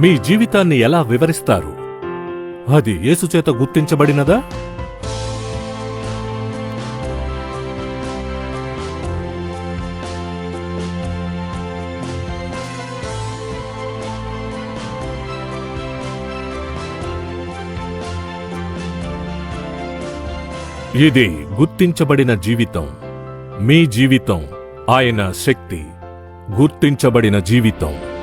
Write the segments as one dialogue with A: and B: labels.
A: మీ జీవితాన్ని ఎలా వివరిస్తారు? అది యేసుచేత గుర్తించబడినదా? ఇది గుర్తించబడిన జీవితం. మీ జీవితం ఆయన శక్తి. గుర్తించబడిన జీవితం.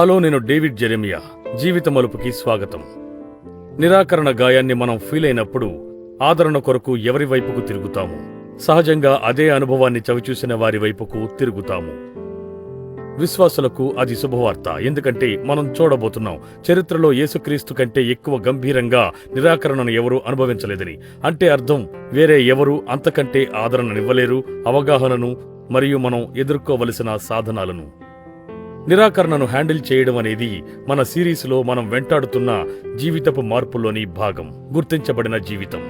B: హలో నేను డేవిడ్ జెరెమియా. జీవిత మలుపుకి స్వాగతం. నిరాకరణ గాయాన్ని మనం ఫీల్ అయినప్పుడు ఆదరణ కొరకు ఎవరి వైపుకు తిరుగుతాము? సహజంగా అదే అనుభవాన్ని చవిచూసిన వారి వైపుకు తిరుగుతాము. విశ్వాసులకు అది శుభవార్త. ఎందుకంటే మనం చూడబోతున్నాం చరిత్రలో యేసుక్రీస్తు కంటే ఎక్కువ గంభీరంగా నిరాకరణను ఎవరూ అనుభవించలేదని. అంటే అర్థం వేరే ఎవరు అంతకంటే ఆదరణనివ్వలేరు అవగాహనను మరియు మనం ఎదుర్కోవలసిన సాధనాలను. నిరాకరణను హ్యాండిల్ చేయడం అనేది మన సిరీస్లో మనం వెంటాడుతున్న జీవితపు మార్పులోని భాగం. గుర్తించబడిన జీవితం.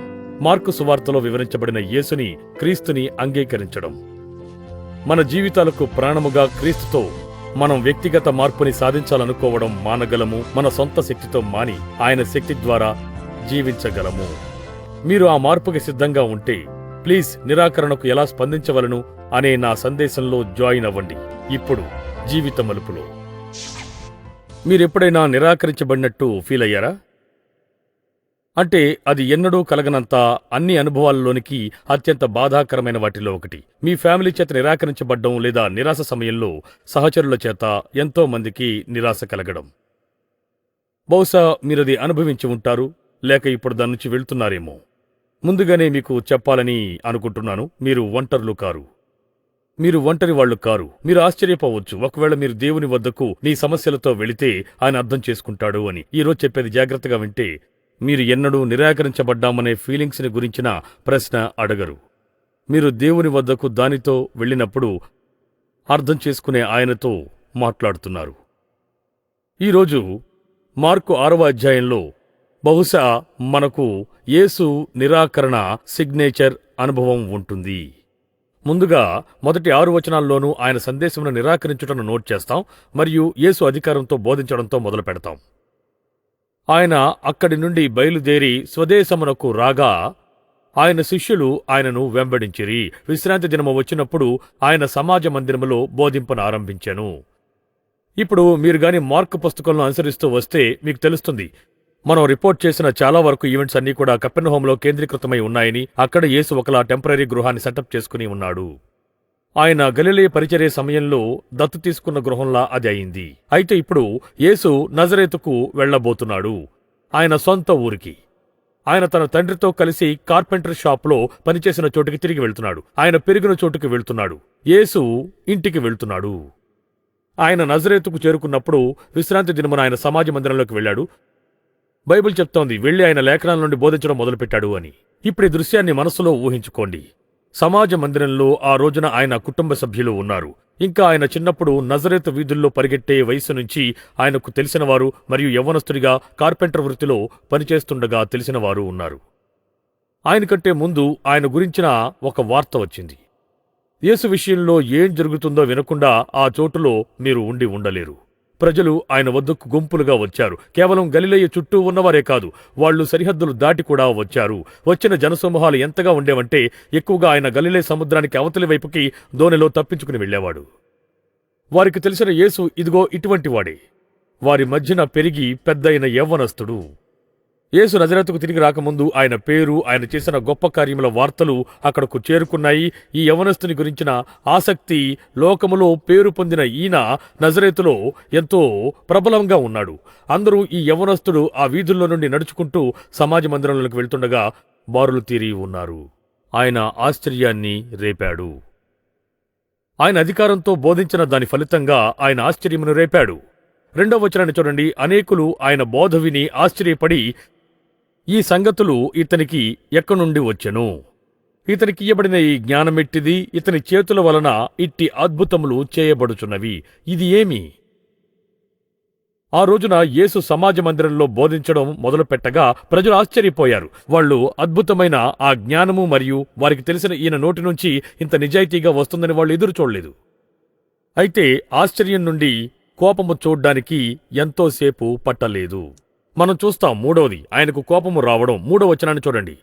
B: మార్కు సువార్తలో వివరించబడిన యేసుని క్రీస్తుని అంగీకరించడం. మన జీవితాలకు ప్రాణముగా క్రీస్తుతో మనం వ్యక్తిగత మార్పుని సాధించాలనుకోవడం మానగలము మన సొంత శక్తితో మాని ఆయన శక్తి ద్వారా జీవించగలము. మీరు ఆ మార్పుకి సిద్ధంగా ఉంటే ప్లీజ్ నిరాకరణకు ఎలా స్పందించవలను అనే నా సందేశంలో జాయిన్ అవ్వండి. ఇప్పుడు జీవిత మలుపులో. మీరెప్పుడైనా నిరాకరించబడినట్టు ఫీల్ అయ్యారా? అంటే అది ఎన్నడూ కలగనంత అన్ని అనుభవాలలోనికి అత్యంత బాధాకరమైన వాటిలో ఒకటి. మీ ఫ్యామిలీ చేత నిరాకరించబడ్డం లేదా నిరాశ సమయంలో సహచరుల చేత ఎంతో మందికి నిరాశ కలగడం. బహుశా మీరది అనుభవించి ఉంటారు లేక ఇప్పుడు దాని నుంచి వెళ్తున్నారేమో. ముందుగానే మీకు చెప్పాలని అనుకుంటున్నాను మీరు ఒంటరులు కారు. మీరు ఒంటరి వాళ్ళు కారు. మీరు ఆశ్చర్యపోవచ్చు. ఒకవేళ మీరు దేవుని వద్దకు నీ సమస్యలతో వెళితే ఆయన అర్థం చేసుకుంటాడు అని. ఈరోజు చెప్పేది జాగ్రత్తగా వింటే మీరు ఎన్నడూ నిరాకరించబడ్డామనే ఫీలింగ్స్ని గురించిన ప్రశ్న అడగరు. మీరు దేవుని వద్దకు దానితో వెళ్ళినప్పుడు అర్థం చేసుకునే ఆయనతో మాట్లాడుతున్నారు. ఈరోజు మార్కు ఆరవ అధ్యాయంలో బహుశా మనకు యేసు నిరాకరణ సిగ్నేచర్ అనుభవం ఉంటుంది. ముందుగా మొదటి ఆరు వచనాల్లోనూ ఆయన సందేశమును నిరాకరించుటను నోట్ చేస్తాం మరియు యేసు అధికారంతో బోధించడంతో మొదలు పెడతాం. ఆయన అక్కడి నుండి బయలుదేరి స్వదేశమునకు రాగా ఆయన శిష్యులు ఆయనను వెంబడించిరి. విశ్రాంతి దినము వచ్చినప్పుడు ఆయన సమాజ మందిరములో బోధింపను ఆరంభించాను. ఇప్పుడు మీరు గాని మార్క్ పుస్తకంలో అనుసరిస్తూ వస్తే మీకు తెలుస్తుంది మనం రిపోర్ట్ చేసిన చాలా వరకు ఈవెంట్స్ అన్నీ కూడా కపెర్నహోంలో కేంద్రీకృతమై ఉన్నాయని అక్కడ యేసు ఒకలా టెంపరీ గృహాన్ని సెటప్ చేసుకుని ఉన్నాడు. ఆయన గలిలే పరిచర్య సమయంలో దత్తు తీసుకున్న గృహంలా అది అయింది. అయితే ఇప్పుడు యేసు నజరేతుకు వెళ్ళబోతున్నాడు ఆయన సొంత ఊరికి. ఆయన తన తండ్రితో కలిసి కార్పెంటర్ షాప్లో పనిచేసిన చోటుకి తిరిగి వెళ్తున్నాడు. ఆయన పెరిగిన చోటుకి వెళ్తున్నాడు. యేసు ఇంటికి వెళ్తున్నాడు. ఆయన నజరేతుకు చేరుకున్నప్పుడు విశ్రాంతి దినమున ఆయన సమాజ మందిరంలోకి వెళ్ళాడు. బైబిల్ చెప్తోంది వెళ్ళి ఆయన లేఖనాల నుండి బోధించడం మొదలుపెట్టాడు అని. ఇప్పుడు ఈ దృశ్యాన్ని మనసులో ఊహించుకోండి. సమాజ మందిరంలో ఆ రోజున ఆయన కుటుంబ సభ్యులు ఉన్నారు. ఇంకా ఆయన చిన్నప్పుడు నజరేత్ వీధుల్లో పరిగెట్టే వయసు నుంచి ఆయనకు తెలిసినవారు మరియు యవ్వనస్తుడిగా కార్పెంటర్ వృత్తిలో పనిచేస్తుండగా తెలిసినవారు ఉన్నారు. ఆయన కంటే ముందు ఆయన గురించిన ఒక వార్త వచ్చింది. యేసు విషయంలో ఏం జరుగుతుందో వినకుండా ఆ చోటులో మీరు ఉండి ఉండలేరు. ప్రజలు ఆయన వద్దకు గుంపులుగా వచ్చారు. కేవలం గలిలయ్య చుట్టూ ఉన్నవారే కాదు వాళ్ళు సరిహద్దులు దాటి కూడా వచ్చారు. వచ్చిన జనసమూహాలు ఎంతగా ఉండేవంటే ఎక్కువగా ఆయన గలిలే సముద్రానికి అవతలి వైపుకి దోణిలో తప్పించుకుని వెళ్ళేవాడు. వారికి తెలిసిన యేసు ఇదిగో ఇటువంటివాడే వారి మధ్యన పెరిగి పెద్దయిన యవ్వనస్తుడు. యేసు నజరత్కు తిరిగి రాకముందు ఆయన పేరు ఆయన చేసిన గొప్ప కార్యముల వార్తలు అక్కడకు చేరుకున్నాయి. ఈ యవనస్తుని గురించిన ఆసక్తి లోకములో పేరు పొందిన ఈయన నజరేతులో ఎంతో ప్రబలంగా ఉన్నాడు. అందరూ ఈ యవనస్తుడు ఆ వీధుల్లో నుండి నడుచుకుంటూ సమాజ మందిరంలోకి వెళ్తుండగా బారులు తీరి ఉన్నారు. ఆయన ఆశ్చర్యాన్ని రేపాడు. ఆయన అధికారంతో బోధించిన దాని ఫలితంగా ఆయన ఆశ్చర్యమును రేపాడు. రెండవ వచనాన్ని చూడండి. అనేకులు ఆయన బోధ విని ఆశ్చర్యపడి ఈ సంగతులు ఇతనికి ఎక్కడి నుండి వచ్చెను. ఇతనికి ఇయ్యబడిన ఈ జ్ఞానమెట్టిది ఇతని చేతుల వలన ఇట్టి అద్భుతములు చేయబడుచున్నవి. ఇది ఏమి? ఆ రోజున యేసు సమాజ మందిరంలో బోధించడం మొదలుపెట్టగా ప్రజలు ఆశ్చర్యపోయారు. వాళ్ళు అద్భుతమైన ఆ జ్ఞానము మరియు వారికి తెలిసిన ఈయన నోటి నుంచి ఇంత నిజాయితీగా వస్తుందని వాళ్ళు ఎదురు చూడలేదు. అయితే ఆశ్చర్యం నుండి కోపము చూడ్డానికి ఎంతోసేపు పట్టలేదు. మనం చూస్తాం మూడవది. ఆయనకు కోపము రావడం మూడో వచనాన్ని చూడండి.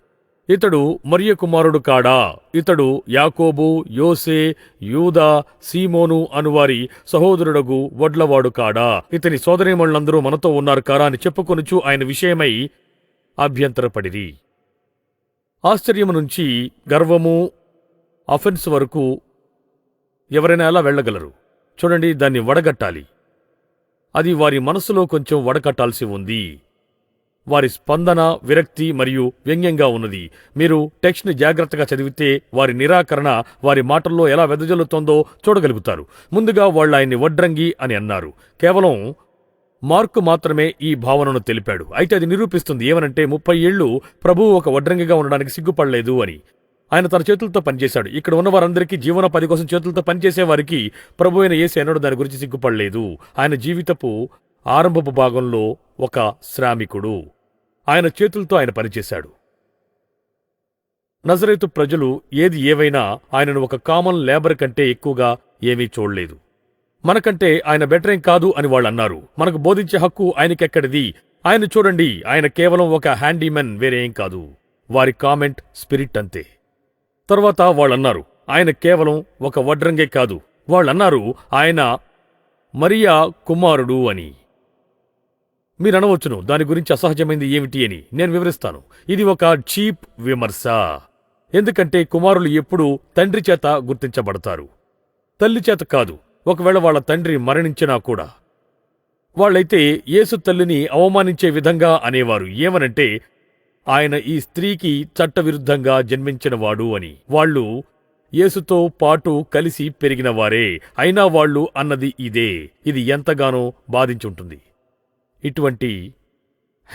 B: ఇతడు మరియ కుమారుడు కాడా? ఇతడు యాకోబు యోసే యూదా సీమోను అనువారి సహోదరుడగు వడ్లవాడు కాడా? ఇతని సోదరీమణులందరూ మనతో ఉన్నారు కారా అని చెప్పుకొనుచు ఆయన విషయమై అభ్యంతరపడిరి. ఆశ్చర్యము నుంచి గర్వము అఫెన్స్ వరకు ఎవరైనా ఎలా వెళ్ళగలరు? చూడండి దాన్ని వడగట్టాలి. అది వారి మనసులో కొంచెం వడకట్టాల్సి ఉంది. వారి స్పందన విరక్తి మరియు వ్యంగ్యంగా ఉన్నది. మీరు టెక్స్ట్ని జాగ్రత్తగా చదివితే వారి నిరాకరణ వారి మాటల్లో ఎలా వెదజల్లుతోందో చూడగలుగుతారు. ముందుగా వాళ్ళు ఆయన్ని వడ్రంగి అని అన్నారు. కేవలం మార్కు మాత్రమే ఈ భావనను తెలిపాడు. అయితే అది నిరూపిస్తుంది. ఏమనంటే ముప్పై ఏళ్ళు ప్రభువు ఒక వడ్రంగిగా ఉండడానికి సిగ్గుపడలేదు అని. ఆయన తన చేతులతో పనిచేశాడు. ఇక్కడ ఉన్న వారందరికీ జీవనోపాధి కోసం చేతులతో పనిచేసే వారికి ప్రభు అయిన యేసు ఎన్నడూ దాని గురించి సిగ్గుపడలేదు. ఆయన జీవితపు ఆరంభపు భాగంలో ఒక శ్రామికుడు. ఆయన చేతులతో ఆయన పనిచేశాడు. నజరైతు ప్రజలు ఏది ఏవైనా ఆయనను ఒక కామన్ లేబర్ కంటే ఎక్కువగా ఏమీ చూడలేదు. మనకంటే ఆయన బెటర్ ఏం కాదు అని వాళ్ళు అన్నారు. మనకు బోధించే హక్కు ఆయనకెక్కడిది? ఆయన చూడండి ఆయన కేవలం ఒక హ్యాండీమెన్ వేరేం కాదు. వారి కామెంట్ స్పిరిట్ అంతే. తర్వాత వాళ్ళన్నారు ఆయన కేవలం ఒక వడ్రంగే కాదు. వాళ్ళన్నారు ఆయన మరియా కుమారుడు అని. మీరనవచ్చును దాని గురించి అసహజమైంది ఏమిటి అని నేను వివరిస్తాను. ఇది ఒక చీప్ విమర్శ. ఎందుకంటే కుమారులు ఎప్పుడూ తండ్రి చేత గుర్తించబడతారు. తల్లి చేత కాదు ఒకవేళ వాళ్ళ తండ్రి మరణించినా కూడా. వాళ్ళైతే యేసు తల్లిని అవమానించే విధంగా అనేవారు. ఏమనంటే ఆయన ఈ స్త్రీకి చట్టవిరుద్ధంగా జన్మించినవాడు అని. వాళ్ళు యేసుతో పాటు కలిసి పెరిగినవారే. అయినా వాళ్ళు అన్నది ఇదే. ఇది ఎంతగానో బాధించుంటుంది. ఇటువంటి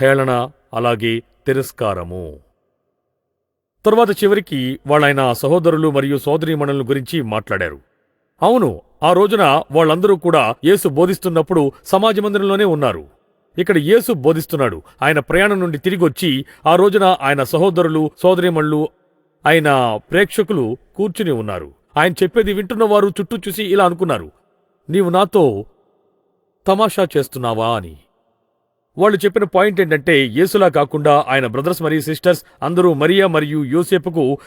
B: హేళన అలాగే తిరస్కారము. తరువాత చివరికి వాళ్ళైన సహోదరులు మరియు సోదరీమణుల గురించి మాట్లాడారు. అవును ఆ రోజున వాళ్ళందరూ కూడా యేసు బోధిస్తున్నప్పుడు సమాజ మందిరంలోనే ఉన్నారు. ఇక్కడ యేసు బోధిస్తున్నాడు. ఆయన ప్రయాణం నుండి తిరిగొచ్చి ఆ రోజున ఆయన సహోదరులు సోదరిమణులు ఆయన ప్రేక్షకులు కూర్చుని ఉన్నారు. ఆయన చెప్పేది వింటున్న వారు చుట్టూ చూసి ఇలా అనుకున్నారు. నీవు నాతో తమాషా చేస్తున్నావా? అని. వాళ్ళు చెప్పిన పాయింట్ ఏంటంటే యేసులా కాకుండా ఆయన బ్రదర్స్ మరియు సిస్టర్స్ అందరూ మరియా మరియు యోసేపుకు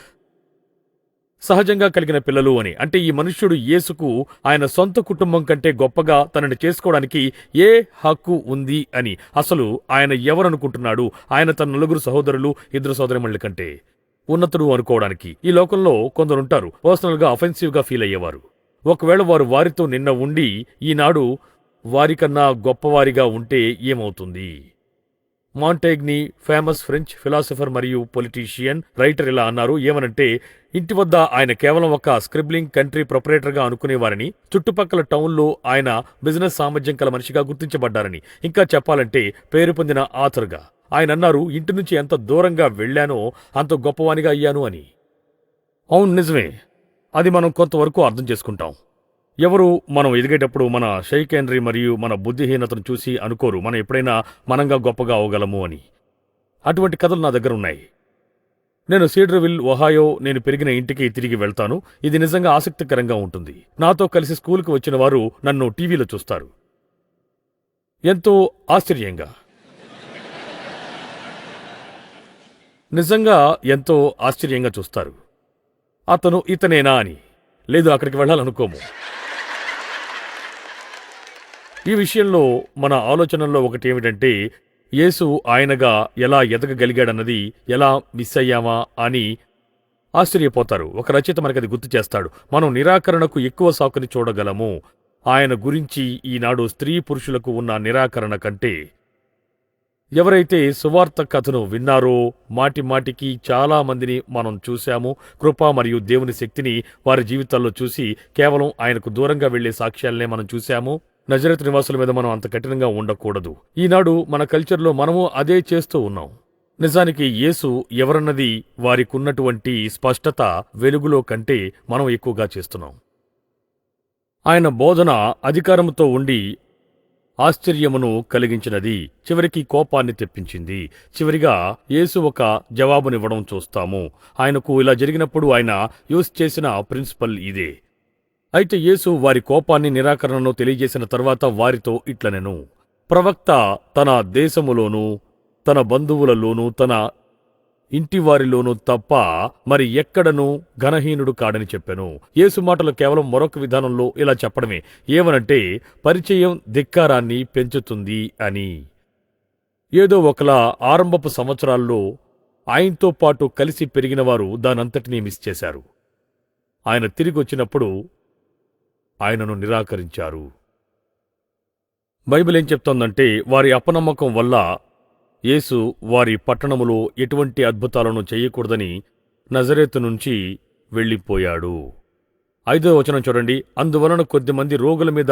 B: సహజంగా కలిగిన పిల్లలు అని. అంటే ఈ మనుష్యుడు యేసుకు ఆయన సొంత కుటుంబం కంటే గొప్పగా తనని చేసుకోవడానికి ఏ హక్కు ఉంది అని. అసలు ఆయన ఎవరనుకుంటున్నాడు? ఆయన తన నలుగురు సహోదరులు ఇద్దరు సోదరిమణుల కంటే ఉన్నతుడు అనుకోవడానికి. ఈ లోకంలో కొందరుంటారు. పర్సనల్గా అఫెన్సివ్గా ఫీల్ అయ్యేవారు. ఒకవేళ వారు వారితో నిన్న ఉండి ఈనాడు వారికన్నా గొప్పవారిగా ఉంటే ఏమవుతుంది? మాంటేగ్ని ఫేమస్ ఫ్రెంచ్ ఫిలాసఫర్ మరియు పొలిటీషియన్ రైటర్ ఇలా అన్నారు. ఏమనంటే ఇంటి వద్ద ఆయన కేవలం ఒక స్క్రిబ్లింగ్ కంట్రీ ప్రొపరేటర్గా అనుకునేవారని చుట్టుపక్కల టౌన్లో ఆయన బిజినెస్ సామర్థ్యం కల మనిషిగా గుర్తించబడ్డారని. ఇంకా చెప్పాలంటే పేరు పొందిన ఆథర్గా. ఆయన అన్నారు ఇంటి నుంచి ఎంత దూరంగా వెళ్ళానో అంత గొప్పవానిగా అయ్యాను అని. అవును నిజమే. అది మనం కొంతవరకు అర్థం చేసుకుంటాం. ఎవరు మనం ఎదిగేటప్పుడు మన షైకెండ్రీ మరియు మన బుద్ధిహీనతను చూసి అనుకోరు. మనం ఎప్పుడైనా మనంగా గొప్పగా అవగలము అని. అటువంటి కథలు నా దగ్గర ఉన్నాయి. నేను సీడ్రవిల్ ఒహాయో నేను పెరిగిన ఇంటికి తిరిగి వెళ్తాను. ఇది నిజంగా ఆసక్తికరంగా ఉంటుంది. నాతో కలిసి స్కూల్కి వచ్చిన వారు నన్ను టీవీలో చూస్తారు. ఎంతో ఆశ్చర్యంగా. నిజంగా ఎంతో ఆశ్చర్యంగా చూస్తారు. అతను ఇతనేనా అని. లేదు అక్కడికి వెళ్ళాలనుకోము. ఈ విషయంలో మన ఆలోచనల్లో ఒకటి ఏమిటంటే యేసు ఆయనగా ఎలా ఎదగగలిగాడన్నది ఎలా మిస్ అయ్యామా అని ఆశ్చర్యపోతారు. ఒక రచయిత మనకది గుర్తు చేస్తాడు. మనం నిరాకరణకు ఎక్కువ సాకుని చూడగలము. ఆయన గురించి ఈనాడు స్త్రీ పురుషులకు ఉన్న నిరాకరణ కంటే ఎవరైతే సువార్త కథను విన్నారో మాటి మాటికి చాలా మందిని మనం చూశాము. కృప మరియు దేవుని శక్తిని వారి జీవితాల్లో చూసి కేవలం ఆయనకు దూరంగా వెళ్ళే సాక్ష్యాలనే మనం చూశాము. నజరత్ నివాసుల మీద మనం అంత కఠినంగా ఉండకూడదు. ఈనాడు మన కల్చర్లో మనము అదే చేస్తూ ఉన్నాం. నిజానికి యేసు ఎవరన్నది వారికున్నటువంటి స్పష్టత వెలుగులో కంటే మనం ఎక్కువగా చేస్తున్నాం. ఆయన బోధన అధికారంతో ఉండి ఆశ్చర్యమును కలిగించినది చివరికి కోపాన్ని తెప్పించింది. చివరిగా యేసు ఒక జవాబునివ్వడం చూస్తాము. ఆయనకు ఇలా జరిగినప్పుడు ఆయన యూస్ చేసిన ప్రిన్సిపల్ ఇదే. అయితే యేసు వారి కోపాన్ని నిరాకరణను తెలియజేసిన తర్వాత వారితో ఇట్లనెను. ప్రవక్త తన దేశములోనూ తన బంధువులలోనూ తన ఇంటివారిలోనూ తప్ప మరి ఎక్కడనూ ఘనహీనుడు కాడని చెప్పెను. యేసు మాటలు కేవలం మరొక విధానంలో ఇలా చెప్పడమే. ఏమనంటే పరిచయం ధిక్కారాన్ని పెంచుతుంది అని. ఏదో ఒకలా ఆరంభపు సంవత్సరాల్లో ఆయనతో పాటు కలిసి పెరిగినవారు దానంతటినీ మిస్ చేశారు. ఆయన తిరిగి వచ్చినప్పుడు ఆయనను నిరాకరించారు. బైబిల్ ఏం చెప్తోందంటే వారి అపనమ్మకం వల్ల యేసు వారి పట్టణములో ఎటువంటి అద్భుతాలను చేయకూడదని నజరేతు నుంచి వెళ్ళిపోయాడు. ఐదో వచనం చూడండి. అందువలన కొద్దిమంది రోగుల మీద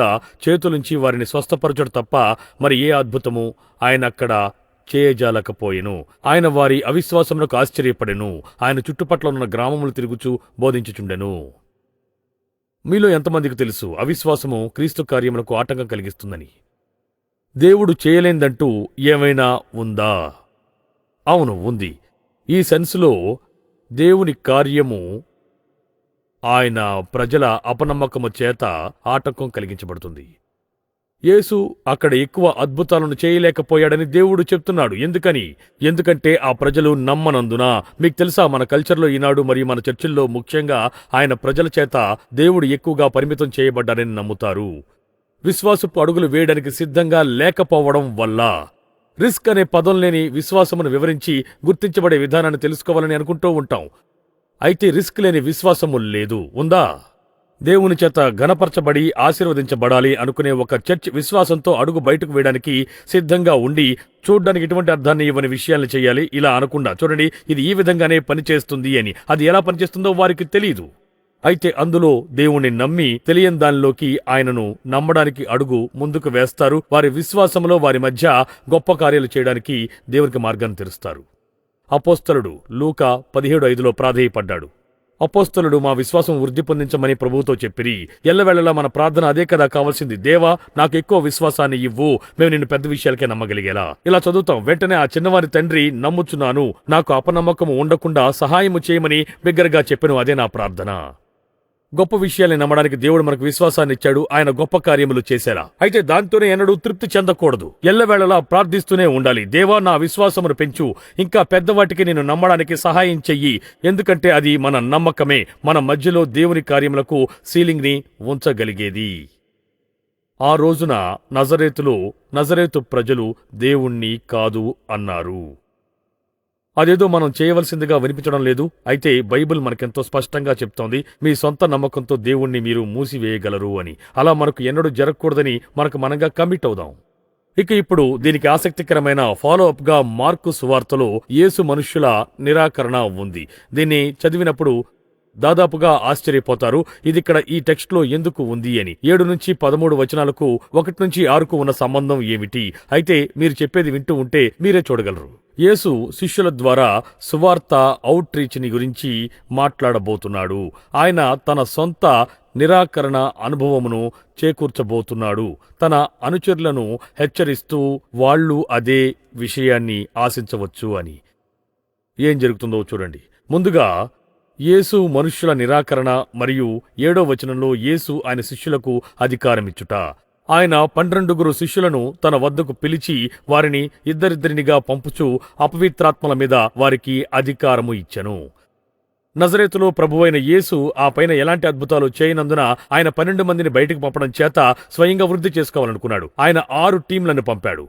B: చేతులుంచి వారిని స్వస్థపరచడు తప్ప మరి ఏ అద్భుతము ఆయన అక్కడ చేయజాలకపోయెను. ఆయన వారి అవిశ్వాసములకు ఆశ్చర్యపడెను. ఆయన చుట్టుపట్ల ఉన్న గ్రామములు తిరుగుచూ బోధించుచుండెను. మీలో ఎంతమందికి తెలుసు? అవిశ్వాసము క్రీస్తు కార్యములకు ఆటంకం కలిగిస్తుందని. దేవుడు చేయలేందంటూ ఏమైనా ఉందా? అవును ఉంది. ఈ సెన్స్లో దేవుని కార్యము ఆయన ప్రజల అపనమ్మకము చేత ఆటంకం కలిగించబడుతుంది. యేసు అక్కడ ఎక్కువ అద్భుతాలను చేయలేకపోయాడని దేవుడు చెప్తున్నాడు. ఎందుకని? ఎందుకంటే ఆ ప్రజలు నమ్మనందున. మీకు తెలుసా మన కల్చర్లో ఈనాడు మరియు మన చర్చిల్లో ముఖ్యంగా ఆయన ప్రజల చేత దేవుడు ఎక్కువగా పరిమితం చేయబడ్డారని నమ్ముతారు. విశ్వాసపు అడుగులు వేయడానికి సిద్ధంగా లేకపోవడం వల్ల. రిస్క్ అనే పదం లేని విశ్వాసమును వివరించి గుర్తించబడే విధానాన్ని తెలుసుకోవాలని అనుకుంటూ ఉంటాం. అయితే రిస్క్ లేని విశ్వాసము లేదు. ఉందా? దేవుని చేత ఘనపరచబడి ఆశీర్వదించబడాలి అనుకునే ఒక చర్చ్ విశ్వాసంతో అడుగు బయటకు వేయడానికి సిద్ధంగా ఉండి చూడడానికి ఎటువంటి అర్థాన్ని ఇవ్వని విషయాలు చేయాలి ఇలా అనకుండా. చూడండి ఇది ఈ విధంగానే పనిచేస్తుంది అని. అది ఎలా పనిచేస్తుందో వారికి తెలియదు అయితే అందులో దేవుణ్ణి నమ్మి తెలియని దానిలోకి ఆయనను నమ్మడానికి అడుగు ముందుకు వేస్తారు. వారి విశ్వాసంలో వారి మధ్య గొప్ప కార్యాలు చేయడానికి దేవునికి మార్గాన్ని తెరుస్తారు. అపోస్తలుడు లూకా పదిహేడు ఐదులో ప్రాధేయపడ్డాడు. అపోస్తలుడు మా విశ్వాసం వృద్ధి పొందించమని ప్రభువుతో చెప్పిరి. ఎల్లవేళలా మన ప్రార్థన అదే కదా కావాల్సింది. దేవా నాకు ఎక్కువ విశ్వాసాన్ని ఇవ్వు. మేము నిన్ను పెద్ద విషయాలకే నమ్మగలిగేలా. ఇలా చదువుతాం. వెంటనే ఆ చిన్నవారి తండ్రి నమ్ముచున్నాను. నాకు అపనమ్మకము ఉండకుండా సహాయము చేయమని బిగ్గరగా చెప్పిన. అదే నా ప్రార్థన. గొప్ప విషయాల్ని నమ్మడానికి దేవుడు మనకు విశ్వాసాన్ని ఇచ్చాడు. ఆయన గొప్ప కార్యములు చేశారా? అయితే దాంతోనే ఎన్నడూ తృప్తి చెందకూడదు. ఎల్లవేళలా ప్రార్థిస్తూనే ఉండాలి. దేవా నా విశ్వాసమును పెంచు. ఇంకా పెద్దవాటికి నేను నమ్మడానికి సహాయం చెయ్యి. ఎందుకంటే అది మన నమ్మకమే. మన మధ్యలో దేవుని కార్యములకు సీలింగ్ని ఉంచగలిగేది. ఆ రోజున నజరేతులో నజరేతు ప్రజలు దేవుణ్ణి కాదు అన్నారు. అదేదో మనం చేయవలసిందిగా వినిపించడం లేదు. అయితే బైబిల్ మనకెంతో స్పష్టంగా చెప్తోంది. మీ సొంత నమ్మకంతో దేవుణ్ణి మీరు మూసివేయగలరు అని. అలా మనకు ఎన్నడూ జరగకూడదని మనకు మనంగా కమిట్ అవుదాం. ఇక ఇప్పుడు దీనికి ఆసక్తికరమైన ఫాలో అప్గా మార్కు సువార్తలో యేసు మనుష్యుల నిరాకరణ ఉంది. దీన్ని చదివినప్పుడు దాదాపుగా ఆశ్చర్యపోతారు ఇది ఇక్కడ ఈ టెక్స్ట్లో ఎందుకు ఉంది అని. ఏడు నుంచి పదమూడు వచనాలకు ఒకటి నుంచి ఆరుకు ఉన్న సంబంధం ఏమిటి? అయితే మీరు చెప్పేది వింటూ ఉంటే మీరే చూడగలరు. యేసు శిష్యుల ద్వారా సువార్త అవుట్ రీచ్ని గురించి మాట్లాడబోతున్నాడు. ఆయన తన సొంత నిరాకరణ అనుభవమును చేకూర్చబోతున్నాడు. తన అనుచరులను హెచ్చరిస్తూ వాళ్ళు అదే విషయాన్ని ఆశించవచ్చు అని. ఏం జరుగుతుందో చూడండి. ముందుగా యేసు మనుష్యుల నిరాకరణ మరియు ఏడో వచనంలో యేసు ఆయన శిష్యులకు అధికారమిచ్చుట. ఆయన పన్నెండుగురు శిష్యులను తన వద్దకు పిలిచి వారిని ఇద్దరిద్దరినిగా పంపుచూ అపవిత్రాత్మల మీద వారికి అధికారము ఇచ్చెను. నజరేతులో ప్రభువైన యేసు ఆ పైన ఎలాంటి అద్భుతాలు చేయనందున ఆయన పన్నెండు మందిని బయటకు పంపడం చేత స్వయంగా వృద్ధి చేసుకోవాలనుకున్నాడు. ఆయన ఆరు టీంలను పంపాడు.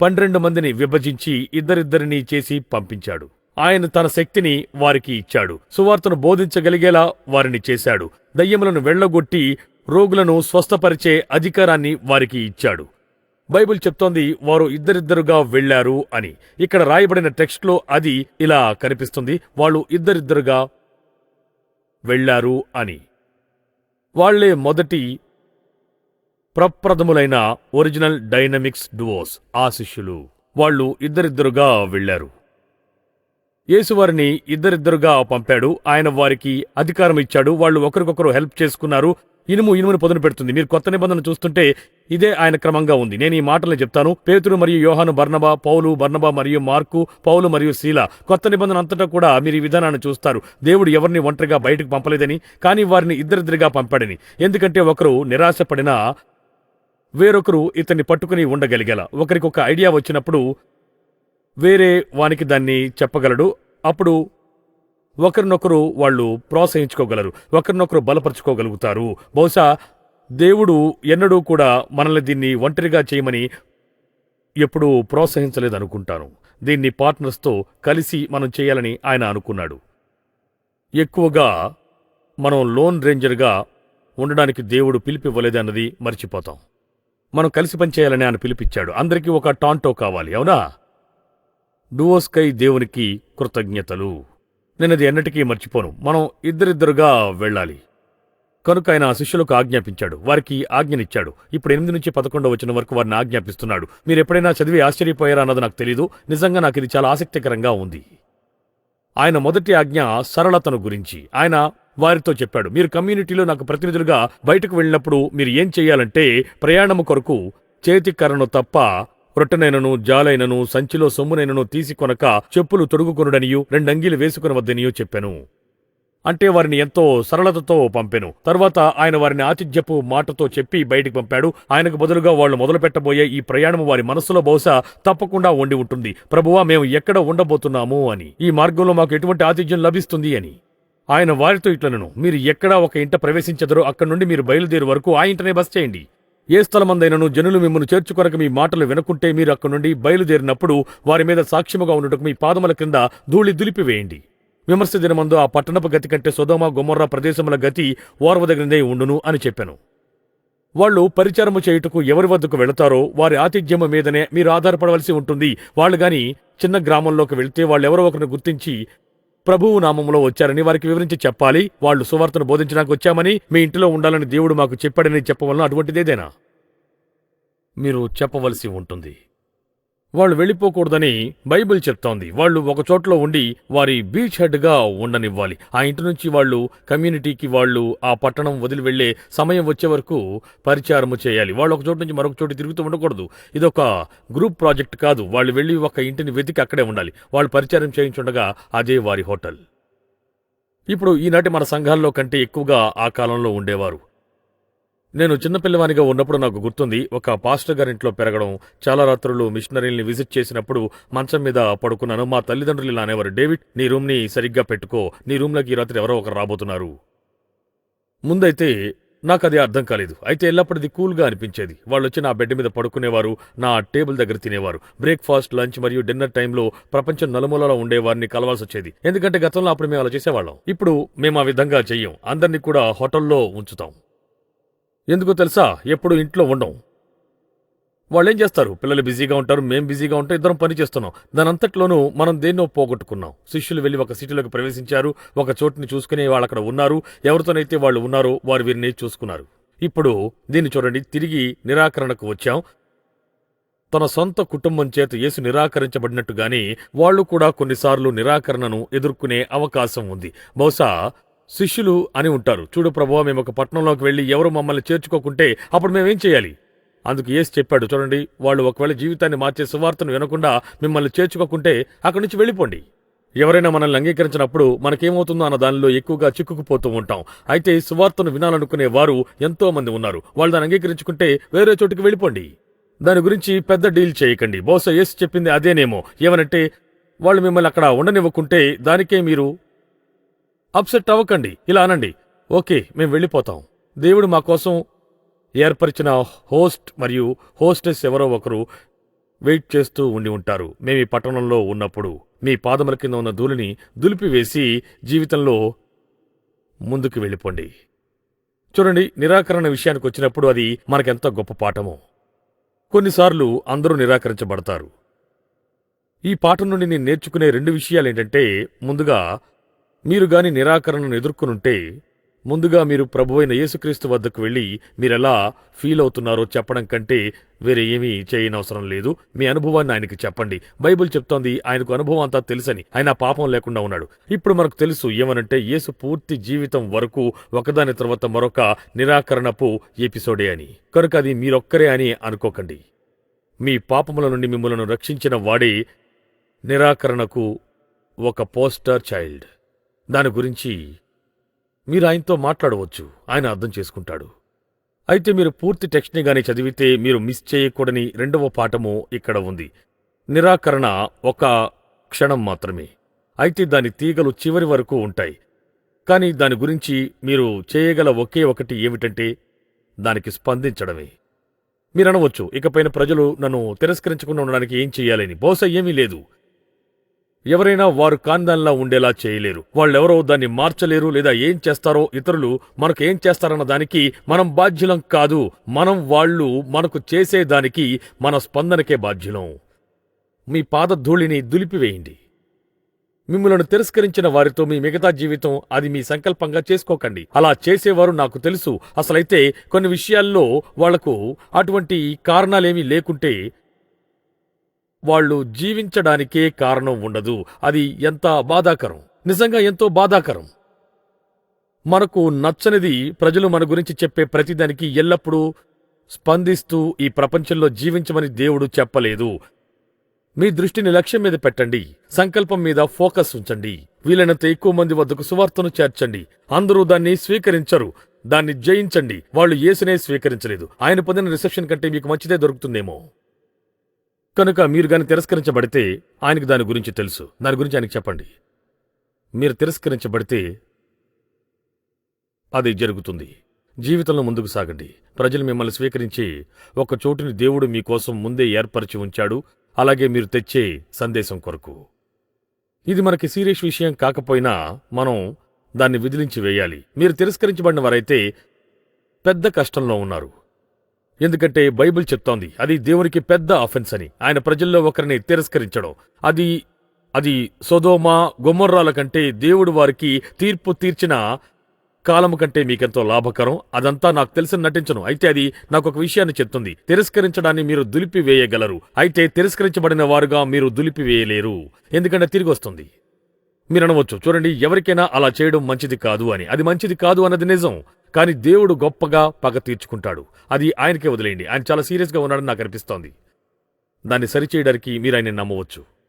B: పన్నెండు మందిని విభజించి ఇద్దరిద్దరిని చేసి పంపించాడు. ఆయన తన శక్తిని వారికి ఇచ్చాడు. సువార్తను బోధించగలిగేలా వారిని చేశాడు. దయ్యములను వెళ్ళగొట్టి రోగులను స్వస్థపరిచే అధికారాన్ని వారికి ఇచ్చాడు. బైబిల్ చెప్తోంది వారు ఇద్దరిద్దరుగా వెళ్ళారు అని. ఇక్కడ రాయబడిన టెక్స్ట్లో అది ఇలా కనిపిస్తుంది వాళ్ళు ఇద్దరిద్దరుగా వెళ్ళారు అని. వాళ్ళే మొదటి ప్రప్రథములైన ఒరిజినల్ డైనమిక్స్ డువోస్ ఆ శిష్యులు. వాళ్ళు ఇద్దరిద్దరుగా వెళ్ళారు యేసువారిని ఇద్దరిద్దరుగా పంపాడు. ఆయన వారికి అధికారం ఇచ్చాడు. వాళ్ళు ఒకరికొకరు హెల్ప్ చేసుకున్నారు. ఇనుము ఇనుమును పొదును పెడుతుంది. మీరు కొత్త నిబంధన చూస్తుంటే ఇదే ఆయన క్రమంగా ఉంది. నేను ఈ మాటలు చెప్తాను. పేతురు మరియు యోహాను బర్ణబా పౌలు బర్ణబా మరియు మార్కు పౌలు మరియు శీల కొత్త నిబంధన అంతటా కూడా మీరు ఈ విధానాన్ని చూస్తారు. దేవుడు ఎవరిని ఒంటరిగా బయటకు పంపలేదని కానీ వారిని ఇద్దరిద్దరిగా పంపాడని. ఎందుకంటే ఒకరు నిరాశపడినా వేరొకరు ఇతన్ని పట్టుకుని ఉండగలిగేలా. ఒకరికి ఒక ఐడియా వచ్చినప్పుడు వేరే వానికి దాన్ని చెప్పగలడు. అప్పుడు ఒకరినొకరు వాళ్ళు ప్రోత్సహించుకోగలరు. ఒకరినొకరు బలపరుచుకోగలుగుతారు. బహుశా దేవుడు ఎన్నడూ కూడా మనల్ని దీన్ని ఒంటరిగా చేయమని ఎప్పుడూ ప్రోత్సహించలేదనుకుంటాను. దీన్ని పార్ట్నర్స్తో కలిసి మనం చేయాలని ఆయన అనుకున్నాడు. ఎక్కువగా మనం లోన్ రేంజర్గా ఉండడానికి దేవుడు పిలిపివ్వలేదన్నది మర్చిపోతాం. మనం కలిసి పనిచేయాలని ఆయన పిలిపించాడు. అందరికీ ఒక టాంటో కావాలి అవునా? డూవోస్కై దేవునికి కృతజ్ఞతలు. నేనది ఎన్నటికీ మర్చిపోను. మనం ఇద్దరిద్దరుగా వెళ్ళాలి. కనుక ఆయన ఆ శిష్యులకు ఆజ్ఞాపించాడు. వారికి ఆజ్ఞనిచ్చాడు. ఇప్పుడు ఎనిమిది నుంచి పదకొండవ వచ్చిన వరకు వారిని ఆజ్ఞాపిస్తున్నాడు. మీరు ఎప్పుడైనా చదివి ఆశ్చర్యపోయారా అన్నది నాకు తెలీదు. నిజంగా నాకు ఇది చాలా ఆసక్తికరంగా ఉంది. ఆయన మొదటి ఆజ్ఞ సరళతను గురించి. ఆయన వారితో చెప్పాడు మీరు కమ్యూనిటీలో నాకు ప్రతినిధులుగా బయటకు వెళ్ళినప్పుడు మీరు ఏం చేయాలంటే ప్రయాణము కొరకు చేతి కర్రను తప్ప రొట్టెనైనను జాలైనను సంచిలో సొమ్మునైనను తీసి కొనక చెప్పులు తొడుగుకొనుడనియు రెండంగీలు వేసుకుని చెప్పెను చెప్పాను. అంటే వారిని ఎంతో సరళతతో పంపెను. తర్వాత ఆయన వారిని ఆతిథ్యపు మాటతో చెప్పి బయటికి పంపాడు. ఆయనకు బదులుగా వాళ్ళు మొదలుపెట్టబోయే ఈ ప్రయాణం వారి మనస్సులో బహుశా తప్పకుండా ఉండి ఉంటుంది. ప్రభువా మేము ఎక్కడ ఉండబోతున్నాము అని. ఈ మార్గంలో మాకు ఎటువంటి ఆతిథ్యం లభిస్తుంది అని. ఆయన వారితో ఇట్లనను. మీరు ఎక్కడా ఒక ఇంట ప్రవేశించదరో అక్కడి నుండి మీరు బయలుదేరు వరకు ఆ ఇంటనే బస్ చేయండి. ఏ స్థలమందైనను జనులు మిమ్మల్ని చేర్చుకొనక మీ మాటలు వినకుంటే మీరు అక్కడి నుండి బయలుదేరినప్పుడు వారి మీద సాక్ష్యముగా ఉండటం మీ పాదముల క్రింద ధూళి దులిపివేయండి. విమర్శ దినమందు ఆ పట్టణపు గతి కంటే సొదోమ గుమర్రా ప్రదేశముల గతి ఓర్వదగినదే ఉండును అని చెప్పాను. వాళ్ళు పరిచారము చేయుటకు ఎవరి వద్దకు వెళతారో వారి ఆతిథ్యము మీదనే మీరు ఆధారపడవలసి ఉంటుంది. వాళ్ళు గాని చిన్న గ్రామంలోకి వెళితే వాళ్ళెవరో ఒకరిని గుర్తించి ప్రభువు నామంలో వచ్చారని వారికి వివరించి చెప్పాలి. వాళ్ళు సువార్తను బోధించడానికి వచ్చామని మీ ఇంటిలో ఉండాలని దేవుడు మాకు చెప్పాడని చెప్పవలన అటువంటిదేదేనా మీరు చెప్పవలసి ఉంటుంది. వాళ్ళు వెళ్ళిపోకూడదని బైబిల్ చెప్తోంది. వాళ్ళు ఒక చోట్లో ఉండి వారి బీచ్ హెడ్గా ఉండనివ్వాలి. ఆ ఇంటి నుంచి వాళ్ళు కమ్యూనిటీకి వాళ్ళు ఆ పట్టణం వదిలి వెళ్ళే సమయం వచ్చే వరకు పరిచారము చేయాలి. వాళ్ళు ఒక చోటు నుంచి మరొక చోటు తిరుగుతూ ఉండకూడదు. ఇదొక గ్రూప్ ప్రాజెక్ట్ కాదు. వాళ్ళు వెళ్ళి ఒక ఇంటిని వెతికి అక్కడే ఉండాలి. వాళ్ళు పరిచారం చేయించుండగా అదే వారి హోటల్. ఇప్పుడు ఈనాటి మన సంఘాల్లో కంటే ఎక్కువగా ఆ కాలంలో ఉండేవారు. నేను చిన్నపిల్లవానిగా ఉన్నప్పుడు నాకు గుర్తుంది ఒక పాస్టర్ గారింట్లో పెరగడం చాలా రాత్రులు మిషనరీల్ని విజిట్ చేసినప్పుడు మంచం మీద పడుకున్నాను మా తల్లిదండ్రులు ఇలా అనేవారు డేవిడ్ నీ రూమ్ని సరిగ్గా పెట్టుకో నీ రూమ్లోకి ఈ రాత్రి ఎవరో ఒకరు రాబోతున్నారు. ముందైతే నాకు అది అర్థం కాలేదు అయితే ఎల్లప్పటిది కూల్గా అనిపించేది వాళ్ళు వచ్చి నా బెడ్ మీద పడుకునేవారు నా టేబుల్ దగ్గర తినేవారు బ్రేక్ఫాస్ట్ లంచ్ మరియు డిన్నర్ టైంలో ప్రపంచం నలుమూలలో ఉండేవారిని కలవాల్సి వచ్చేది ఎందుకంటే గతంలో అప్పుడు మేము అలా చేసేవాళ్ళం ఇప్పుడు మేము ఆ విధంగా చెయ్యం అందరినీ కూడా హోటల్లో ఉంచుతాం. ఎందుకో తెలుసా? ఎప్పుడు ఇంట్లో ఉండం. వాళ్ళేం చేస్తారు? పిల్లలు బిజీగా ఉంటారు మేం బిజీగా ఉంటాం ఇద్దరం పని చేస్తున్నాం. దానంతట్లోనూ మనం దేన్నో పోగొట్టుకున్నాం. శిష్యులు వెళ్ళి ఒక సిటీలోకి ప్రవేశించారు ఒక చోటుని చూసుకునే వాళ్ళు అక్కడ ఉన్నారు ఎవరితోనైతే వాళ్ళు ఉన్నారో వారు వీరిని చూసుకున్నారు. ఇప్పుడు దీన్ని చూడండి తిరిగి నిరాకరణకు వచ్చాం. తన సొంత కుటుంబం చేత యేసు నిరాకరించబడినట్టుగానే వాళ్ళు కూడా కొన్నిసార్లు నిరాకరణను ఎదుర్కొనే అవకాశం ఉంది. బహుశా శిష్యులు అని ఉంటారు. చూడు ప్రభువా మేము ఒక పట్టణంలోకి వెళ్ళి ఎవరు మమ్మల్ని చేర్చుకోకుంటే అప్పుడు మేమేం చేయాలి? అందుకు ఏసు చెప్పాడు చూడండి వాళ్ళు ఒకవేళ జీవితాన్ని మార్చే సువార్తను వినకుండా మిమ్మల్ని చేర్చుకోకుంటే అక్కడి నుంచి వెళ్ళిపోండి. ఎవరైనా మనల్ని అంగీకరించినప్పుడు మనకేమవుతుందో అన్న దానిలో ఎక్కువగా చిక్కుకుపోతూ ఉంటాం. అయితే సువార్తను వినాలనుకునే వారు ఎంతో మంది ఉన్నారు. వాళ్ళు దాన్ని అంగీకరించుకుంటే వేరే చోటుకి వెళ్ళిపోండి. దాని గురించి పెద్ద డీల్ చేయకండి. బహుశా ఏసు చెప్పింది అదేనేమో. ఏమనంటే వాళ్ళు మిమ్మల్ని అక్కడ ఉండనివ్వకుంటే దానికే మీరు అప్సెట్ అవ్వకండి. ఇలా అనండి. ఓకే మేము వెళ్ళిపోతాం. దేవుడు మా కోసం ఏర్పరిచిన హోస్ట్ మరియు హోస్టెస్ ఎవరో ఒకరు వెయిట్ చేస్తూ ఉండి ఉంటారు. మేము ఈ పట్టణంలో ఉన్నప్పుడు మీ పాదముల కింద ఉన్న ధూళిని దులిపివేసి జీవితంలో ముందుకు వెళ్ళిపోండి. చూడండి నిరాకరణ విషయానికి వచ్చినప్పుడు అది మనకెంత గొప్ప పాఠమో. కొన్నిసార్లు అందరూ నిరాకరించబడతారు. ఈ పాఠం నుండి నేను నేర్చుకునే రెండు విషయాలేంటంటే ముందుగా మీరు గాని నిరాకరణను ఎదుర్కొనుంటే ముందుగా మీరు ప్రభువైన యేసుక్రీస్తు వద్దకు వెళ్ళి మీరెలా ఫీల్ అవుతున్నారో చెప్పడం కంటే వేరే ఏమీ చేయనవసరం లేదు. మీ అనుభవాన్ని ఆయనకి చెప్పండి. బైబిల్ చెప్తోంది ఆయనకు అనుభవం అంతా తెలుసని. ఆయన పాపం లేకుండా ఉన్నాడు. ఇప్పుడు మనకు తెలుసు ఏమనంటే యేసు పూర్తి జీవితం వరకు ఒకదాని తర్వాత మరొక నిరాకరణపు ఎపిసోడే అని. కనుక అది మీరొక్కరే అని అనుకోకండి. మీ పాపముల నుండి మిమ్మలను రక్షించిన వాడే నిరాకరణకు ఒక పోస్టర్ చైల్డ్. దాని గురించి మీరు ఆయనతో మాట్లాడవచ్చు. ఆయన అర్థం చేసుకుంటాడు. అయితే మీరు పూర్తి టెక్స్ట్ని గాని చదివితే మీరు మిస్ చేయకూడని రెండవ పాఠము ఇక్కడ ఉంది. నిరాకరణ ఒక క్షణం మాత్రమే. అయితే దాని తీగలు చివరి వరకు ఉంటాయి. కానీ దాని గురించి మీరు చేయగల ఒకే ఒకటి ఏమిటంటే దానికి స్పందించడమే. మీరనవచ్చు ఇకపైన ప్రజలు నన్ను తిరస్కరించకుండా ఉండడానికి ఏం చెయ్యాలని బహుశా ఏమీ లేదు. ఎవరైనా వారు కాందాన్లా ఉండేలా చేయలేరు. వాళ్ళెవరో దాన్ని మార్చలేరు లేదా ఏం చేస్తారో ఇతరులు మనకు ఏం చేస్తారన్న దానికి మనం బాధ్యులం కాదు. మనం వాళ్ళు మనకు చేసేదానికి మన స్పందనకే బాధ్యులం. మీ పాదధూళిని దులిపివేయండి. మిమ్మలను తిరస్కరించిన వారితో మీ మిగతా జీవితం అది మీ సంకల్పంగా చేసుకోకండి. అలా చేసేవారు నాకు తెలుసు. అసలైతే కొన్ని విషయాల్లో వాళ్ళకు అటువంటి కారణాలేమీ లేకుంటే వాళ్ళు జీవించడానికే కారణం ఉండదు. అది ఎంత బాధాకరం. నిజంగా ఎంతో బాధాకరం. మనకు నచ్చనిది ప్రజలు మన గురించి చెప్పే ప్రతిదానికి ఎల్లప్పుడూ స్పందిస్తూ ఈ ప్రపంచంలో జీవించమని దేవుడు చెప్పలేదు. మీ దృష్టిని లక్ష్యం మీద పెట్టండి. సంకల్పం మీద ఫోకస్ ఉంచండి. వీలైనంత ఎక్కువ మంది వద్దకు సువార్తను చేర్చండి. అందరూ దాన్ని స్వీకరించరు. దాన్ని జయించండి. వాళ్ళు యేసునే స్వీకరించలేదు. ఆయన పొందిన రిసెప్షన్ కంటే మీకు మంచిదే దొరుకుతుందేమో. కనుక మీరు గాని తిరస్కరించబడితే ఆయనకు దాని గురించి తెలుసు. దాని గురించి ఆయనకు చెప్పండి. మీరు తిరస్కరించబడితే అది జరుగుతుంది. జీవితంలో ముందుకు సాగండి. ప్రజలు మిమ్మల్ని స్వీకరించి ఒక చోటుని దేవుడు మీకోసం ముందే ఏర్పరిచి ఉంచాడు. అలాగే మీరు తెచ్చే సందేశం కొరకు. ఇది మనకి సీరియస్ విషయం కాకపోయినా మనం దాన్ని విదిలించి వేయాలి. మీరు తిరస్కరించబడిన వారైతే పెద్ద కష్టంలో ఉన్నారు. ఎందుకంటే బైబిల్ చెప్తోంది అది దేవునికి పెద్ద అఫెన్స్ అని. ఆయన ప్రజల్లో ఒకరిని తిరస్కరించడం. అది అది సొదోమా గుమ్మర్రాల కంటే దేవుడు వారికి తీర్పు తీర్చిన కాలము కంటే మీకెంతో లాభకరం. అదంతా నాకు తెలిసి నటించను. అయితే అది నాకు ఒక విషయాన్ని చెప్తుంది. తిరస్కరించడాన్ని మీరు దులిపివేయగలరు. అయితే తిరస్కరించబడిన వారుగా మీరు దులిపివేయలేరు. ఎందుకంటే తిరిగి వస్తుంది. మీరు అనవచ్చు చూడండి ఎవరికైనా అలా చేయడం మంచిది కాదు అని. అది మంచిది కాదు అన్నది నిజం. కానీ దేవుడు గొప్పగా పగ తీర్చుకుంటాడు. అది ఆయనకే వదిలేయండి. ఆయన చాలా సీరియస్గా ఉన్నాడని నాకు అనిపిస్తోంది. దాన్ని సరిచేయడానికి మీరు ఆయన నమ్మవచ్చు.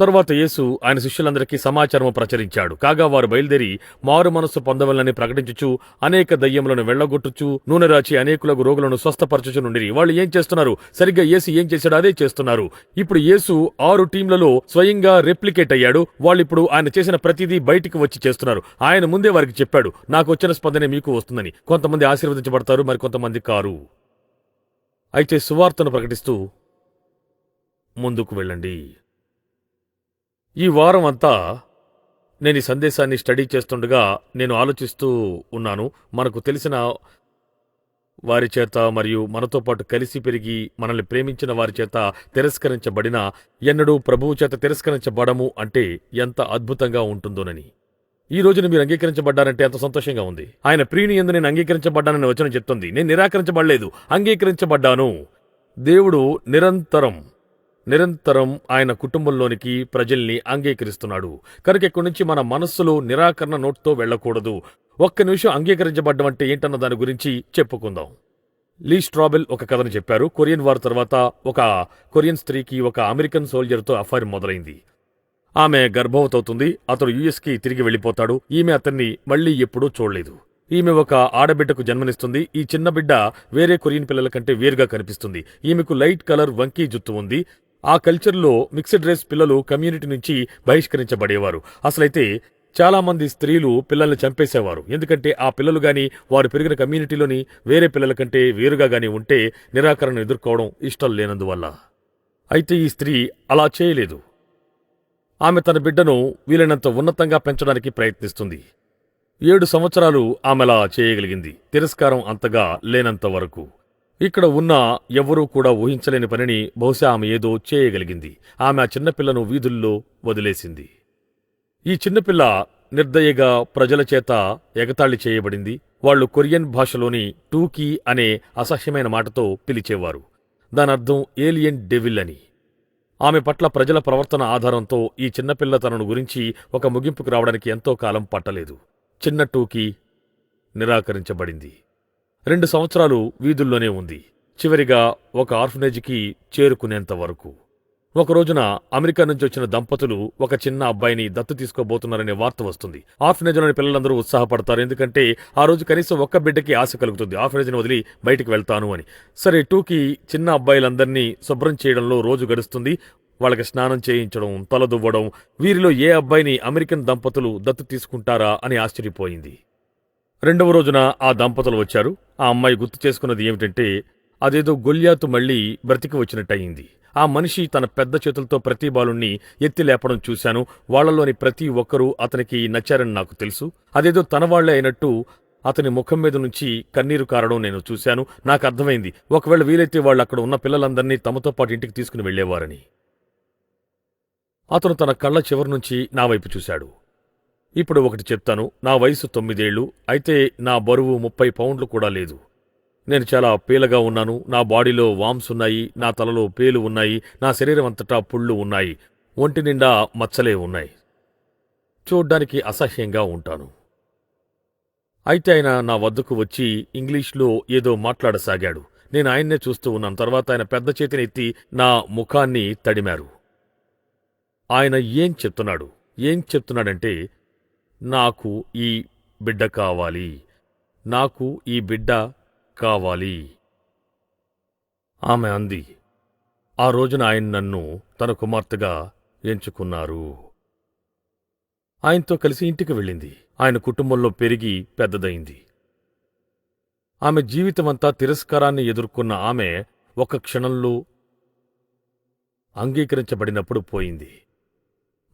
B: తరువాత యేసు ఆయన శిష్యులందరికీ సమాచారము ప్రచరించాడు. కాగా వారు బయలుదేరి మారు మనస్సు పొందవలని ప్రకటించుచు అనేక దయ్యములను వెళ్ళగొట్టుచు నూనె రాచి అనేకులకు రోగులను స్వస్థపరచుచు నుండి వాళ్ళు ఏం చేస్తున్నారు? సరిగ్గా యేసు ఏం చేశాడో అదే చేస్తున్నారు. ఇప్పుడు యేసు ఆరు టీంలలో స్వయంగా రెప్లికేట్ అయ్యాడు. వాళ్ళు ఇప్పుడు ఆయన చేసిన ప్రతిదీ బయటికి వచ్చి చేస్తున్నారు. ఆయన ముందే వారికి చెప్పాడు నాకు వచ్చిన స్పందనే మీకు వస్తుందని. కొంతమంది ఆశీర్వదించబడతారు మరి కొంతమంది కారు. అయితే సువార్తను ప్రకటిస్తూ ముందుకు వెళ్ళండి. ఈ వారం అంతా నేను ఈ సందేశాన్ని స్టడీ చేస్తుండగా నేను ఆలోచిస్తూ ఉన్నాను. మనకు తెలిసిన వారి చేత మరియు మనతో పాటు కలిసి పెరిగి మనల్ని ప్రేమించిన వారి చేత తిరస్కరించబడిన ఎన్నడూ ప్రభువు చేత తిరస్కరించబడము అంటే ఎంత అద్భుతంగా ఉంటుందోనని. ఈ రోజున మీరు అంగీకరించబడ్డారంటే ఎంత సంతోషంగా ఉంది. ఆయన ప్రియుని ఎందు నేను అంగీకరించబడ్డానని వచనం చెప్తుంది. నేను నిరాకరించబడలేదు. అంగీకరించబడ్డాను. దేవుడు నిరంతరం నిరంతరం ఆయన కుటుంబంలోనికి ప్రజల్ని అంగీకరిస్తున్నాడు. కనుక ఇక్కడి నుంచి మన మనస్సులో నిరాకరణ నోట్తో వెళ్ళకూడదు. ఒక్క నిమిషం అంగీకరించబడ్డం అంటే ఏంటన్న దాని గురించి చెప్పుకుందాం. లీ స్ట్రాబెల్ ఒక కథను చెప్పారు. కొరియన్ వార్ తర్వాత ఒక కొరియన్ స్త్రీకి ఒక అమెరికన్ సోల్జర్తో అఫైర్ మొదలైంది. ఆమె గర్భవతవుతుంది. అతడు యుఎస్కి తిరిగి వెళ్ళిపోతాడు. ఈమె అతన్ని మళ్ళీ ఎప్పుడూ చూడలేదు. ఈమె ఒక ఆడబిడ్డకు జన్మనిస్తుంది. ఈ చిన్న బిడ్డ వేరే కొరియన్ పిల్లల కంటే వేరుగా కనిపిస్తుంది. ఈమెకు లైట్ కలర్ వంకీ జుత్తు ఉంది. ఆ కల్చర్లో మిక్స్డ్ రేస్ పిల్లలు కమ్యూనిటీ నుంచి బహిష్కరించబడేవారు. అసలైతే చాలామంది స్త్రీలు పిల్లల్ని చంపేసేవారు. ఎందుకంటే ఆ పిల్లలు గాని వారు పెరిగిన కమ్యూనిటీలోని వేరే పిల్లల కంటే వేరుగా గాని ఉంటే నిరాకరణ ఎదుర్కోవడం ఇష్టం లేనందువల్ల. అయితే ఈ స్త్రీ అలా చేయలేదు. ఆమె తన బిడ్డను వీలైనంత ఉన్నతంగా పెంచడానికి ప్రయత్నిస్తుంది. ఏడు సంవత్సరాలు ఆమెలా చేయగలిగింది. తిరస్కారం అంతగా లేనంత వరకు. ఇక్కడ ఉన్న ఎవరూ కూడా ఊహించలేని పనిని బహుశా ఆమె ఏదో చేయగలిగింది. ఆమె ఆ చిన్నపిల్లను వీధుల్లో వదిలేసింది. ఈ చిన్నపిల్ల నిర్దయగా ప్రజల చేత ఎగతాళి చేయబడింది. వాళ్ళు కొరియన్ భాషలోని టూకీ అనే అసహ్యమైన మాటతో పిలిచేవారు. దానర్థం ఏలియన్ డెవిల్ అని. ఆమె పట్ల ప్రజల ప్రవర్తన ఆధారంతో ఈ చిన్నపిల్ల తనను గురించి ఒక ముగింపుకు రావడానికి ఎంతో కాలం పట్టలేదు. చిన్న టూకీ నిరాకరించబడింది. రెండు సంవత్సరాలు వీధుల్లోనే ఉంది. చివరిగా ఒక ఆర్ఫనేజ్కి చేరుకునేంత వరకు. ఒక రోజున అమెరికా నుంచి వచ్చిన దంపతులు ఒక చిన్న అబ్బాయిని దత్తు తీసుకోబోతున్నారనే వార్త వస్తుంది. ఆర్ఫనేజ్లోని పిల్లలందరూ ఉత్సాహపడతారు. ఎందుకంటే ఆ రోజు కనీసం ఒక్క బిడ్డకి ఆశ కలుగుతుంది. ఆర్ఫనేజ్ని వదిలి బయటికి వెళ్తాను అని. సరే టూకి చిన్న అబ్బాయిలందరినీ శుభ్రం చేయడంలో రోజు గడుస్తుంది. వాళ్ళకి స్నానం చేయించడం తలదువ్వడం వీరిలో ఏ అబ్బాయిని అమెరికన్ దంపతులు దత్తు తీసుకుంటారా అని ఆశ్చర్యపోయింది. రెండవ రోజున ఆ దంపతులు వచ్చారు. ఆ అమ్మాయి గుర్తు చేసుకున్నది ఏమిటంటే అదేదో గొల్యాతు మళ్ళీ బ్రతికి వచ్చినట్టయింది. ఆ మనిషి తన పెద్ద చేతులతో ప్రతి బాలుణ్ణి ఎత్తి లేపడం చూశాను. వాళ్ళలోని ప్రతి ఒక్కరూ అతనికి నచ్చారని నాకు తెలుసు. అదేదో తన వాళ్ళే అయినట్టు అతని ముఖం మీద నుంచి కన్నీరు కారడం నేను చూశాను. నాకు అర్థమైంది. ఒకవేళ వీలైతే వాళ్ళు అక్కడ ఉన్న పిల్లలందరినీ తమతో పాటు ఇంటికి తీసుకుని వెళ్ళేవారని అతను తన కళ్ళ చివరి నుంచి నా వైపు చూశాడు. ఇప్పుడు ఒకటి చెప్తాను. నా వయసు తొమ్మిదేళ్ళు అయితే నా బరువు ముప్పై పౌండ్లు కూడా లేదు. నేను చాలా పీలగా ఉన్నాను. నా బాడీలో వామ్స్ ఉన్నాయి. నా తలలో పేలు ఉన్నాయి. నా శరీరం అంతటా పుళ్ళు ఉన్నాయి. ఒంటి నిండా మచ్చలే ఉన్నాయి. చూడ్డానికి అసహ్యంగా ఉంటాను. అయితే ఆయన నా వద్దకు వచ్చి ఇంగ్లీష్లో ఏదో మాట్లాడసాగాడు. నేను ఆయన్నే చూస్తూ ఉన్నాను. తర్వాత ఆయన పెద్ద చేతిని ఎత్తి నా ముఖాన్ని తడిమారు. ఆయన ఏం చెప్తున్నాడు? ఏం చెప్తున్నాడంటే నాకు ఈ బిడ్డ కావాలి. నాకు ఈ బిడ్డ కావాలి. ఆమె అంది. ఆ రోజున ఆయన నన్ను తన కుమార్తెగా ఎంచుకున్నారు. ఆయనతో కలిసి ఇంటికి వెళ్ళింది. ఆయన కుటుంబంలో పెరిగి పెద్దదైంది. ఆమె జీవితమంతా తిరస్కారాన్ని ఎదుర్కొన్న ఆమె ఒక క్షణంలో అంగీకరించబడినప్పుడు పోయింది.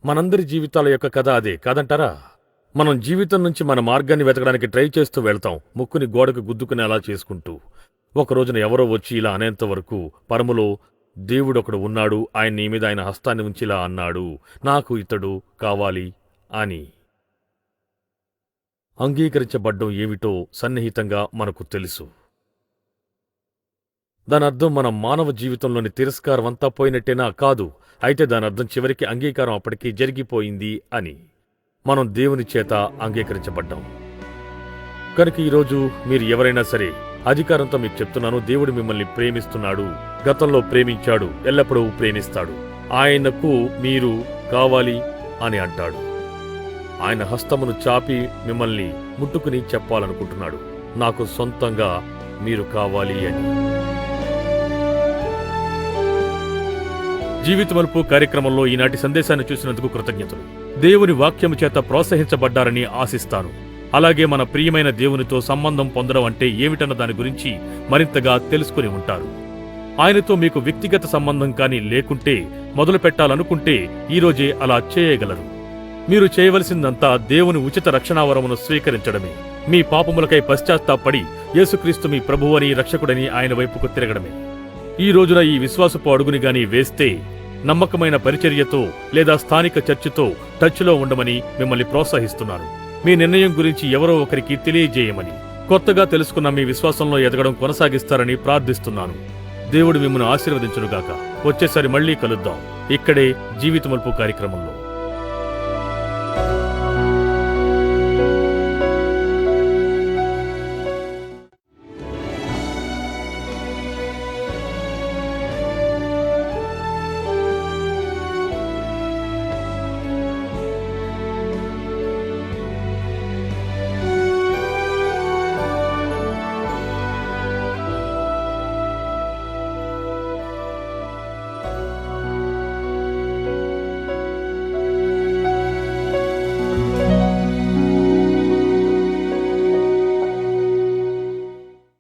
B: మనందరి జీవితాల యొక్క కథ అదే కాదంటారా? మనం జీవితం నుంచి మన మార్గాన్ని వెతకడానికి ట్రై చేస్తూ వెళ్తాం ముక్కుని గోడకు గుద్దుకునేలా చేసుకుంటూ. ఒక రోజున ఎవరో వచ్చి ఇలా అనేంత వరకు పరములో దేవుడొకడు ఉన్నాడు ఆయన నీ మీద ఆయన హస్తాన్ని ఉంచిలా అన్నాడు. నాకు ఇతడు కావాలి అని. అంగీకరించబడ్డం ఏమిటో సన్నిహితంగా మనకు తెలుసు. దానర్థం మన మానవ జీవితంలోని తిరస్కారం అంతా పోయినట్టేనా కాదు అయితే దానర్థం చివరికి అంగీకారం అప్పటికీ జరిగిపోయింది అని. మనం దేవుని చేత అంగీకరించబడ్డాం. కనుక ఈరోజు మీరు ఎవరైనా సరే అధికారంతో మీకు చెప్తున్నాను దేవుడు మిమ్మల్ని ప్రేమిస్తున్నాడు గతంలో ప్రేమించాడు ఎల్లప్పుడూ ప్రేమిస్తాడు. ఆయనకు మీరు కావాలి అని అంటాడు. ఆయన హస్తమును చాపి మిమ్మల్ని ముట్టుకుని చెప్పాలనుకుంటున్నాడు. నాకు సొంతంగా మీరు కావాలి అని. జీవిత మలుపు కార్యక్రమంలో ఈనాటి సందేశాన్ని చూసినందుకు కృతజ్ఞతలు. దేవుని వాక్యము చేత ప్రోత్సహించబడ్డారని ఆశిస్తాను. అలాగే మన ప్రియమైన దేవునితో సంబంధం పొందడం అంటే ఏమిటన్న దాని గురించి మరింతగా తెలుసుకుని ఉంటారు. ఆయనతో మీకు వ్యక్తిగత సంబంధం కానీ లేకుంటే మొదలు పెట్టాలనుకుంటే ఈరోజే అలా చేయగలరు. మీరు చేయవలసిందంతా దేవుని ఉచిత రక్షణావరమును స్వీకరించడమే. మీ పాపములకై పశ్చాత్తాపడి యేసుక్రీస్తు మీ ప్రభువని రక్షకుడని ఆయన వైపుకు తిరగడమే. ఈ రోజున ఈ విశ్వాసపు అడుగుని గాని వేస్తే నమ్మకమైన పరిచర్యతో లేదా స్థానిక చర్చితో టచ్లో ఉండమని మిమ్మల్ని ప్రోత్సహిస్తున్నారు. మీ నిర్ణయం గురించి ఎవరో ఒకరికి తెలియజేయమని కొత్తగా తెలుసుకున్న మీ విశ్వాసంలో ఎదగడం కొనసాగిస్తారని ప్రార్థిస్తున్నాను. దేవుడు మిమ్మల్ని ఆశీర్వదించునుగాక. వచ్చేసారి మళ్ళీ కలుద్దాం. ఇక్కడే జీవితమల్పు కార్యక్రమంలో.